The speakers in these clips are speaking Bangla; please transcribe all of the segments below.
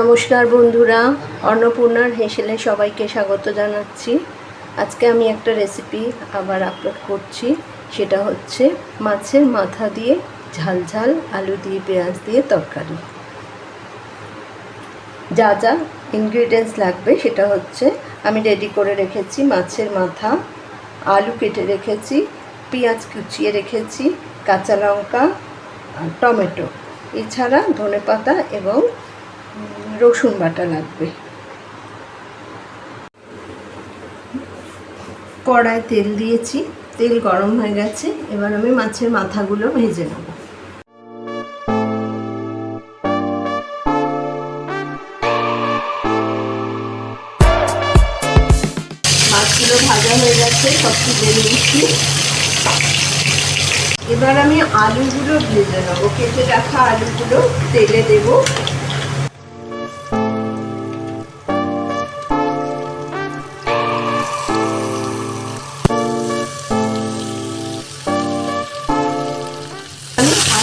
নমস্কার বন্ধুরা অন্নপূর্ণার হেসেলে সবাইকে স্বাগত জানাচ্ছি। আজকে আমি একটা রেসিপি আবার আপলোড করছি সেটা হচ্ছে মাছের মাথা দিয়ে ঝাল ঝাল আলু দিয়ে পেঁয়াজ দিয়ে তরকারি। যা যা ইনগ্রিডিয়েন্টস লাগবে সেটা হচ্ছে আমি রেডি করে রেখেছি মাছের মাথা আলু কেটে রেখেছি পেঁয়াজ কুচিয়ে রেখেছি কাঁচা লঙ্কা টমেটো। এছাড়া ধনেপাতা এবং উম, রসুন বাটা লাগবে। কড়ায় তেল দিয়েছি, তেল গরম হয়ে গেছে, এবার আমি মাছের মাথাগুলো ভেজে নেব। মাছগুলো ভাজা হয়ে গেছে, সব তুলে নিয়েছি। এবার আমি আলুগুলো ভেজে নেব। কেটে রাখা আলুগুলো তেলে দেবো।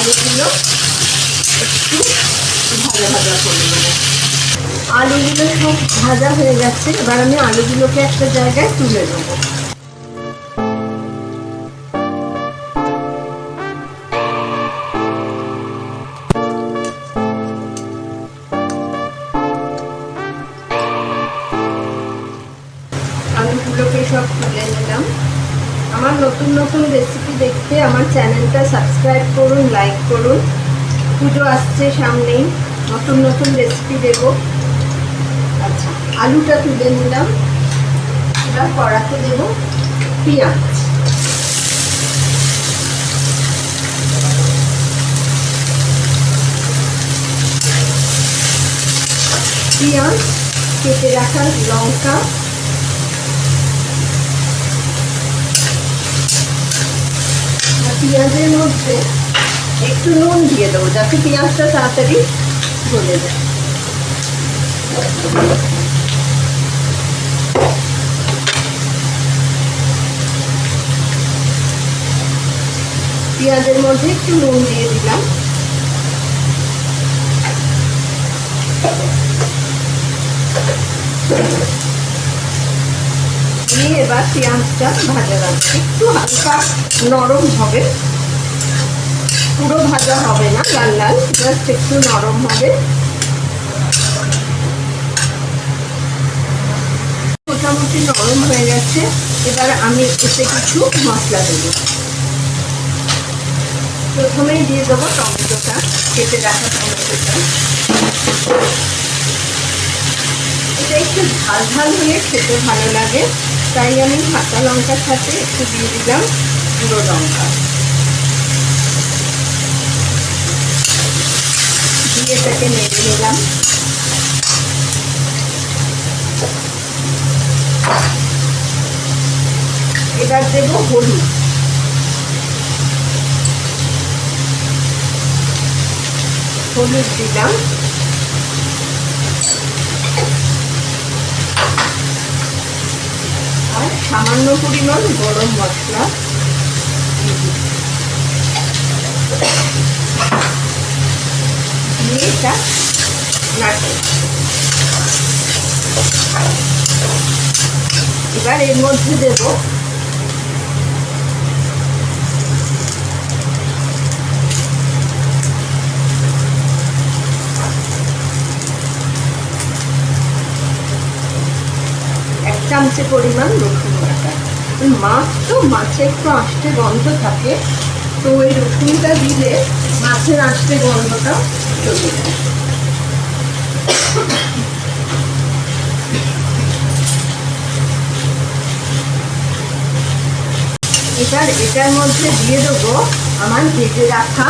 আলুগুলো একটু ভাজা ভাজা করে নেব। আলুগুলো সব ভাজা হয়ে গেছে, এবার আমি আলুগুলোকে একটা জায়গায় তুলে নেব। আমার নতুন নতুন রেসিপি দেখতে আমার চ্যানেলটা সাবস্ক্রাইব করুন লাইক করুন। পুজো আসছে সামনেই। নতুন নতুন রেসিপি দেব। আচ্ছা আলুটা তুলে নিলাম। এবার কড়াতে দেব পেঁয়াজ। পেঁয়াজ, কেটে রাখা লঙ্কা। পেঁয়াজের মধ্যে একটু নুন দিয়ে দেবো, যাতে পেঁয়াজটা তাড়াতাড়ি গলে যায়। পেঁয়াজের মধ্যে একটু নুন দিয়ে দিলাম দিয়ে এবার পেঁয়াজটা ভাজা রাখছি একটু হালকা নরম হবে। পুরো ভাজা হবে না, লাল লাল জাস্ট একটু নরম হবে। মোটামুটি নরম হয়ে গেছে, এবার আমি এতে কিছু মশলা দেবো। প্রথমেই দিয়ে দেবো টমেটোটা, কেটে রাখা টমেটোটা। এটা একটু ঝাল ঝাল হলে খেতে ভালো লাগে। তাই আমি কাঁচা লঙ্কার সাথে একটু দিয়ে দিলাম গুঁড়ো লঙ্কা। দিয়ে এটাকে নেড়ে নিলাম। এবার দেবো হলুদ। হলুদ দিলাম আর সামান্য পরিমাণ গরম মশলা। এটা এবার এর মধ্যে দেব চামচে পরিমাণ রসুন বাটা। মাছ তো মাছে একটু আষ্টে গন্ধ থাকে, তো ওই রসুনটা দিলে মাছের আষ্টে গন্ধটা চলে যায়। এবার এটার মধ্যে দিয়ে দেবো আমার ভেজে রাখা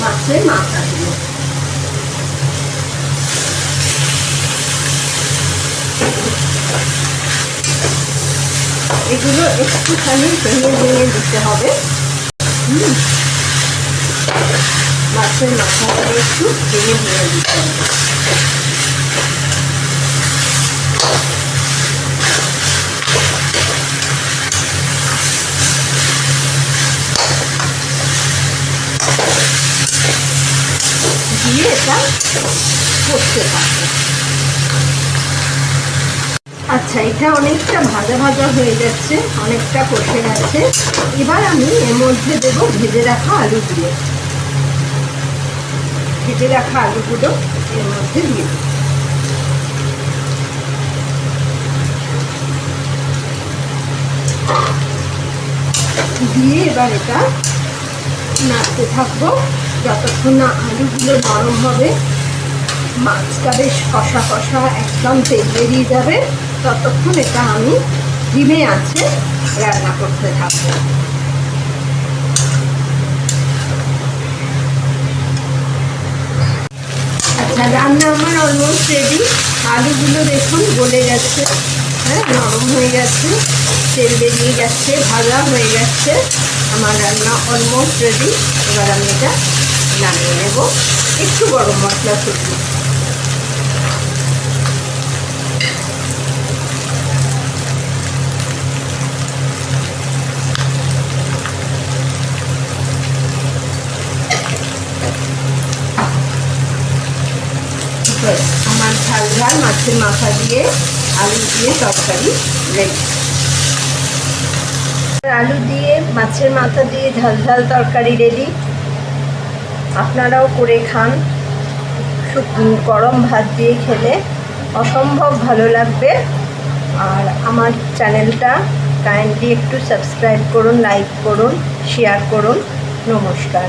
মাছের মাথাগুলো। এগুলো একটুখানি ভেঙে ভেঙে দিতে হবে। হুম। মাছের মাথাগুলো একটু ভেঙে ভেঙে দিতে হবে। দিয়ে এটা করতে থাকব আচ্ছা এটা অনেকটা ভাজা ভাজা হয়ে যাচ্ছে, অনেকটা কষে গেছে। এবার আমি এর মধ্যে দেব ভেজে রাখা আলুগুলো। ভেজে রাখা আলুগুলো এর মধ্যে দিয়ে দিয়ে এবার এটা নাড়তে থাকব। যতক্ষণ না আলুগুলো নরম হবে মাছটা বেশ কষা কষা একদম তেল বেরিয়ে যাবে। ততক্ষণ এটা আমি ডিমে আছে রান্না করতে থাকব। আচ্ছা রান্না আমার অলমোস্ট রেডি আলুগুলো দেখুন গলে গেছে হ্যাঁ নরম হয়ে গেছে, তেল বেরিয়ে গেছে, ভাজা হয়ে গেছে। আমার রান্না অলমোস্ট রেডি এবার আমি এটা নামিয়ে নেব। একটু গরম মশলা ছড়িয়ে ব্যাস, আমার ঝাল ঝাল মাছের মাথা দিয়ে আলু দিয়ে তরকারি রেডি। আলু দিয়ে, মাছের মাথা দিয়ে ঝাল ঝাল তরকারি রেডি। আপনারাও করে খান। গরম ভাত দিয়ে খেলে অসম্ভব ভালো লাগবে। আর আমার চ্যানেলটা কাইন্ডলি একটু সাবস্ক্রাইব করুন লাইক করুন শেয়ার করুন। নমস্কার।